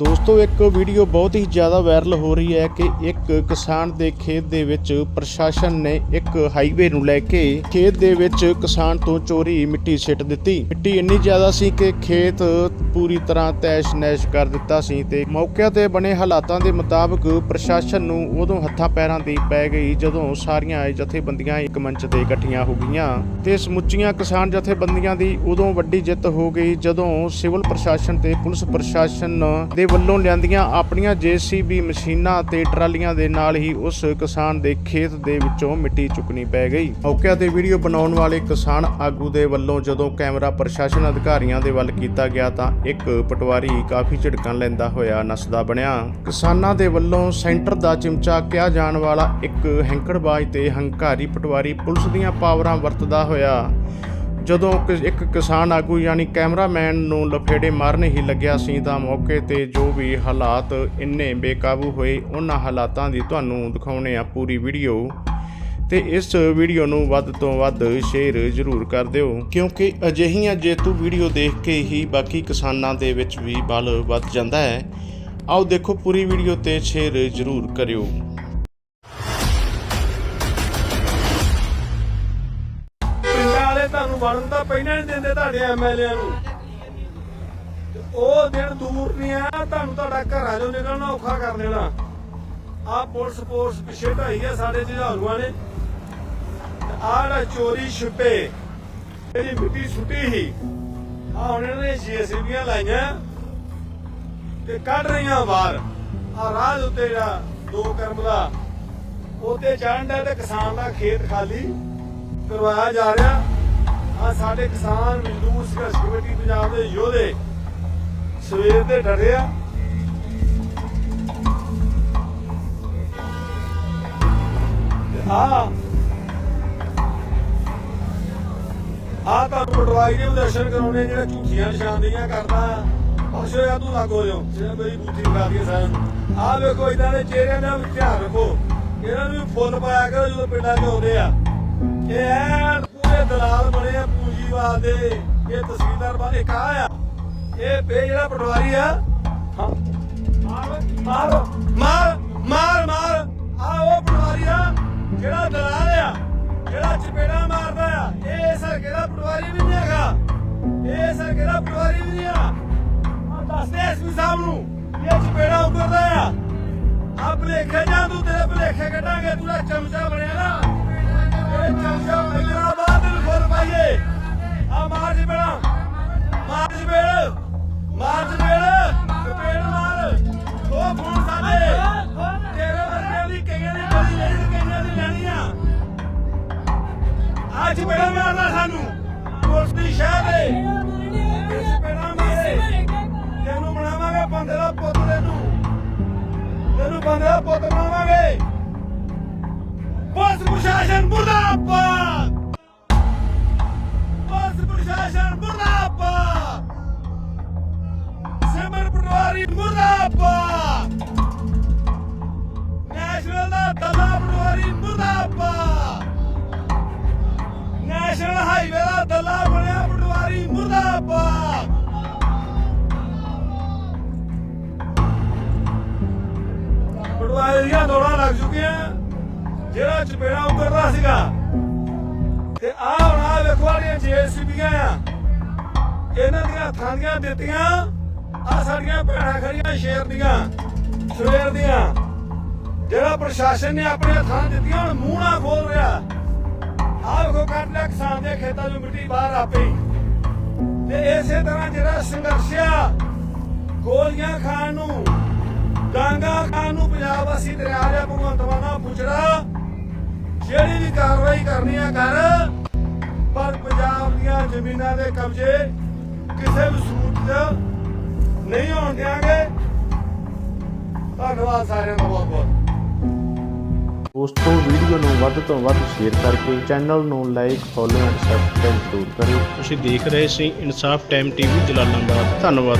ਦੋਸਤੋ, ਇੱਕ ਵੀਡੀਓ ਬਹੁਤ ਹੀ ਜ਼ਿਆਦਾ ਵਾਇਰਲ ਹੋ ਰਹੀ ਹੈ ਕਿ ਇੱਕ ਕਿਸਾਨ ਦੇ ਖੇਤ ਦੇ ਵਿੱਚ ਪ੍ਰਸ਼ਾਸਨ ਨੇ ਇੱਕ ਹਾਈਵੇ ਨੂੰ ਲੈ ਕੇ ਖੇਤ ਦੇ ਵਿੱਚ ਕਿਸਾਨ ਤੋਂ ਚੋਰੀ ਮਿੱਟੀ ਸਿੱਟ ਦਿੱਤੀ। ਮਿੱਟੀ ਇੰਨੀ ਜ਼ਿਆਦਾ ਸੀ ਕਿ ਖੇਤ ਪੂਰੀ ਤਰ੍ਹਾਂ ਤੈਸ਼ ਨੈਸ਼ ਕਰ ਦਿੱਤਾ ਸੀ ਤੇ ਮੌਕੇ ਤੇ ਬਣੇ ਹਾਲਾਤਾਂ ਦੇ ਮੁਤਾਬਕ ਪ੍ਰਸ਼ਾਸਨ ਨੂੰ ਉਦੋਂ ਹੱਥਾਂ ਪੈਰਾਂ ਦੀ ਪੈ ਗਈ ਜਦੋਂ ਸਾਰੀਆਂ ਜਥੇਬੰਦੀਆਂ ਇੱਕ ਮੰਚ ਤੇ ਇਕੱਠੀਆਂ ਹੋ ਗਈਆਂ ਤੇ ਸਮੁੱਚੀਆਂ ਕਿਸਾਨ ਜਥੇਬੰਦੀਆਂ ਦੀ ਉਦੋਂ ਵੱਡੀ ਜਿੱਤ ਹੋ ਗਈ ਜਦੋਂ ਸਿਵਲ ਪ੍ਰਸ਼ਾਸਨ ਤੇ ਪੁਲਿਸ ਪ੍ਰਸ਼ਾਸਨ ਦੇ ਵੱਲੋਂ ਲਿਆਂਦੀਆਂ ਆਪਣੀਆਂ ਜੀਸੀਬੀ ਮਸ਼ੀਨਾਂ ਤੇ ਟਰਾਲੀਆਂ ਦੇ ਨਾਲ ਹੀ ਉਸ ਕਿਸਾਨ ਦੇ ਖੇਤ ਦੇ ਵਿੱਚੋਂ ਮਿੱਟੀ ਚੁੱਕਣੀ ਪੈ ਗਈ। ਮੌਕੇ ਤੇ ਵੀਡੀਓ ਬਣਾਉਣ ਵਾਲੇ ਕਿਸਾਨ ਆਗੂ ਦੇ ਵੱਲੋਂ ਜਦੋਂ ਕੈਮਰਾ ਪ੍ਰਸ਼ਾਸਨ ਅਧਿਕਾਰੀਆਂ ਦੇ ਵੱਲ ਕੀਤਾ ਗਿਆ ਤਾਂ ਇੱਕ ਪਟਵਾਰੀ ਕਾਫੀ ਝਿੜਕਾਂ ਲੈਂਦਾ ਹੋਇਆ ਨੱਸਦਾ ਬਣਿਆ। ਕਿਸਾਨਾਂ ਦੇ ਵੱਲੋਂ ਸੈਂਟਰ ਦਾ ਚਿਮਚਾ ਕਿਹਾ ਜਾਣ ਵਾਲਾ ਇੱਕ ਹੈਂਕੜਬਾਜ਼ ਤੇ ਹੰਕਾਰੀ ਪਟਵਾਰੀ ਪੁਲਿਸ ਦੀਆਂ ਪਾਵਰਾਂ ਵਰਤਦਾ ਹੋਇਆ ਜਦੋਂ ਕਿ ਇੱਕ ਕਿਸਾਨ ਆਗੂ ਯਾਨੀ ਕੈਮਰਾਮੈਨ ਨੂੰ ਲਫੇੜੇ ਮਾਰਨ ਹੀ ਲੱਗਿਆ ਸੀ ਤਾਂ ਮੌਕੇ ਤੇ ਜੋ ਵੀ ਹਾਲਾਤ ਇੰਨੇ ਬੇਕਾਬੂ ਹੋਏ, ਉਹਨਾਂ ਹਾਲਾਤਾਂ ਦੀ ਤੁਹਾਨੂੰ ਦਿਖਾਉਣੇ ਆ ਪੂਰੀ ਵੀਡੀਓ। ਤੇ ਇਸ ਵੀਡੀਓ ਨੂੰ ਵੱਧ ਤੋਂ ਵੱਧ ਸ਼ੇਅਰ ਜ਼ਰੂਰ ਕਰ ਦਿਓ, ਕਿਉਂਕਿ ਅਜਿਹੀਆਂ ਜੇਤੂ ਵੀਡੀਓ ਦੇਖ ਕੇ ਹੀ ਬਾਕੀ ਕਿਸਾਨਾਂ ਦੇ ਵਿੱਚ ਵੀ ਬਲ ਵੱਧ ਜਾਂਦਾ ਹੈ। ਆਓ ਦੇਖੋ ਪੂਰੀ ਵੀਡੀਓ ਤੇ ਸ਼ੇਅਰ ਜ਼ਰੂਰ ਕਰਿਓ। ਵੜਨ ਤਾਂ ਪਹਿਲਾਂ ਨਹੀਂ ਦਿੰਦੇ ਤੁਹਾਡੇ ਐਮਐਲਏ ਨੂੰ। ਉਹ ਦਿਨ ਦੂਰ ਨਹੀਂ ਆ, ਤੁਹਾਨੂੰ ਤੁਹਾਡਾ ਘਰਾਂ ਚੋਂ ਨਿਕਲਣਾ ਔਖਾ ਕਰ ਦੇਣਾ। ਆ ਪੁਲਿਸ ਫੋਰਸ ਪਿੱਛੇ ਢਾਈ ਆ ਸਾਡੇ ਝਾੜੂਆਂ ਨੇ। ਤੇ ਚੋਰੀ ਛੁਪੇ, ਇਹਦੀ ਮਿੱਟੀ ਸੁੱਟੀ ਸੀ। ਆ ਹੁਣ ਨੇ ਜੀਸੀਬੀਆਂ ਲਾਈਆਂ ਤੇ ਕੱਢ ਰਹੀਆਂ ਬਾਹਰ। ਆ ਰਾਹ ਉੱਤੇ ਜਿਹੜਾ ਦੋ ਕਰਮ ਦਾ ਉੱਤੇ ਚੜ੍ਹਨ ਦਾ ਤੇ ਕਿਸਾਨ ਦਾ ਖੇਤ ਖਾਲੀ ਕਰਵਾਇਆ ਜਾ ਰਿਹਾ। ਆ ਸਾਡੇ ਕਿਸਾਨ ਮਜ਼ਦੂਰ ਸੰਘਰਸ਼ ਕਮੇਟੀ ਪੰਜਾਬ ਦੇ ਯੋਧੇ ਸਵੇਰ ਦੇ ਡਰੇ ਆ। ਤੇ ਆ ਆ ਤਾਂ ਪਟਵਾਈ ਦੇ ਦਰਸ਼ਨ ਕਰਾਉਣੇ, ਜਿਹੜੇ ਝੂਠੀਆਂ ਨਿਸ਼ਾਨੀਆਂ ਕਰਦਾ। ਖੁਸ਼ ਹੋਇਆ ਤੂੰ ਲੱਗੋ ਰਿਓ ਜਿਹੜਾ ਮੇਰੀ ਬੂਥੀ ਲਗਾ ਦੀ ਆ ਵੇਖੋ ਇਦਾਂ ਦੇ ਚਿਹਰਿਆਂ ਦਾ ਵੀ ਧਿਆਨ ਰੱਖੋ। ਇਹਨਾਂ ਨੂੰ ਫੁੱਲ ਪਾਇਆ ਕਰੋ, ਜਦੋਂ ਪਿੰਡਾਂ 'ਚ ਆਉਂਦੇ ਆ। ਇਹ ਦਲਾਲ ਬਣੇ ਆ ਪੂੰਜੀਵਾਦ ਦੇ। ਇਹ ਤਸਵੀਰਦਾਰ ਬਾਰੇ ਕਹਾ ਆ ਇਹ ਪੇ ਜਿਹੜਾ ਪਟਵਾਰੀ ਆ। ਹਾਂ। ਮਾਰ ਮਾਰ ਮਾਰ ਮਾਰ ਆ ਉਹ ਪਟਵਾਰੀ ਆ ਜਿਹੜਾ ਦਲਾਲ ਆ ਜਿਹੜਾ ਚਪੇੜਾ ਮਾਰਦਾ ਆ। ਇਹ ਸਰ ਕਿਹੜਾ ਪਟਵਾਰੀ ਵੀ ਨਹੀਂ ਹੈਗਾ। ਇਹ ਸਰ ਕਿਹੜਾ ਪਟਵਾਰੀ ਵੀ ਨਹੀਂ ਆ। ਆ ਦੱਸ ਦੇ ਐਸਪੀ ਸਾਹਿਬ ਨੂੰ ਇਹ ਚਪੇੜਾ ਉੱਪਰਦਾ ਆ। ਆ ਭਲੇਖੇ ਜਾਂ ਤੂੰ ਤੇਰੇ ਭਲੇਖੇ ਕੱਢਾਂਗੇ ਤੂੰ ਚਮਚਾ ਬਣਿਆ ਨਾ। ਇਹ ਚਮਚਾ ਹੈਦਰਾਬਾਦ ਨੂੰ ਆ ਮਾਰ ਬੇੜਾ। ਮਾਰ ਬੇੜ। ਮਾਰ ਬੇੜ। ਪੇੜ ਮਾਰ। ਉਹ ਫੋਨ ਸਾਡੇ। ਤੇਰੇ ਵਰਗੇ ਦੀ ਕਈਆਂ ਦੀ ਗਲੀ ਨਹੀਂ ਕਈਆਂ ਦੀ ਲੈਣੀ ਆ। ਅੱਜ ਬੇੜਾ ਮਾਰਨਾ ਸਾਨੂੰ। ਪੁਲਿਸ ਦੀ ਸ਼ਹਿਰ ਏ ਇਸ ਬੇੜਾ ਮਾਰੇ। ਤੈਨੂੰ ਬਣਾਵਾਂਗੇ ਬੰਦੇ ਦਾ ਪੁੱਤ ਤੈਨੂੰ। ਤੈਨੂੰ ਬੰਦੇ ਦਾ ਪੁੱਤ ਬਣਾਵਾਂਗੇ। ਪੁਲਿਸ ਪ੍ਰਸ਼ਾਸਨ ਮੁਰਦਾਬਾਦ। ਪੁਲਿਸ ਪ੍ਰਸ਼ਾਸਨ ਮੁਰਦਾਬਾਦ ਸਿਮਰ ਪਟਵਾਰੀ ਮੁਰਦਾਬਾਦ ਨੈਸ਼ਨਲ ਦਾ ਦਲਾ ਪਟਵਾਰੀ ਮੁਰਦਾਬਾਦ ਨੈਸ਼ਨਲ ਹਾਈਵੇ ਦਾ ਦਲਾ ਬਣਿਆ ਪਟਵਾਰੀ ਮੁਰਦਾਬਾਦ ਪਟਵਾਰੀ ਦੀਆਂ ਦੌੜਾਂ ਲੱਗ ਚੁੱਕੀਆਂ ਜਿਹੜਾ ਚਪੇੜਾ ਉਤਰਦਾ ਸੀਗਾ ਤੇ ਆ ਹੁਣ ਆ ਵੇਖੋ ਵਾਲੀਆਂ ਜੀਸੀਬੀਆਂ। ਆ ਇਹਨਾਂ ਦੀਆਂ ਥਾਂਦੀਆਂ ਦਿੱਤੀਆਂ। ਆ ਸਾਡੀਆਂ ਭੈਣਾਂ ਖੜੀਆਂ ਸ਼ੇਰ ਦੀਆਂ, ਸਵੇਰ ਦੀਆਂ। ਜਿਹੜਾ ਪ੍ਰਸ਼ਾਸਨ ਨੇ ਆਪਣੀਆਂ ਥਾਂ ਦਿੱਤੀਆਂ, ਹੁਣ ਮੂੰਹ ਨਾ ਖੋਲ ਰਿਹਾ। ਆ ਵੇਖੋ ਕੱਢ ਲਿਆ ਕਿਸਾਨ ਦੇ ਖੇਤਾਂ ਚੋਂ ਮਿੱਟੀ ਬਾਹਰ ਆਪੇ। ਹੀ। ਤੇ ਇਸੇ ਤਰ੍ਹਾਂ ਜਿਹੜਾ ਸੰਘਰਸ਼ ਆ, ਗੋਲੀਆਂ ਖਾਣ ਨੂੰ, ਡਾਂਗਾ ਖਾਣ ਨੂੰ ਪੰਜਾਬ ਵਾਸੀ ਦਰਿਆ ਦੇ ਭਗਵੰਤ ਮਾਨਾ ਪੁੱਛੜਾ ਜਿਹੜੀ ਵੀ ਕਾਰਵਾਈ ਕਰਨੀ ਆ ਕਰ। ਪਰ ਪੰਜਾਬ ਦੀਆਂ ਜ਼ਮੀਨਾਂ ਦੇ ਕਬਜ਼ੇ ਕਿਸੇ ਵੀ ਸੂਰਤ ਨਹੀਂ ਹੋਣ ਦਿਆਂਗੇ। ਧੰਨਵਾਦ ਸਾਰਿਆਂ ਦਾ ਬਹੁਤ ਬਹੁਤ। ਦੋਸਤੋ ਵੀਡੀਓ ਨੂੰ ਵੱਧ ਤੋਂ ਵੱਧ ਸ਼ੇਅਰ ਕਰਕੇ ਚੈਨਲ ਨੂੰ ਲਾਈਕ ਫੋਲੋ ਐਂਡ ਸਬਸਕ੍ਰਾਈਬ ਜ਼ਰੂਰ ਕਰਿਓ। ਤੁਸੀਂ ਦੇਖ ਰਹੇ ਸੀ ਇਨਸਾਫ ਟਾਈਮ ਟੀਵੀ ਜਲਾਲਾਬਾਦ। ਧੰਨਵਾਦ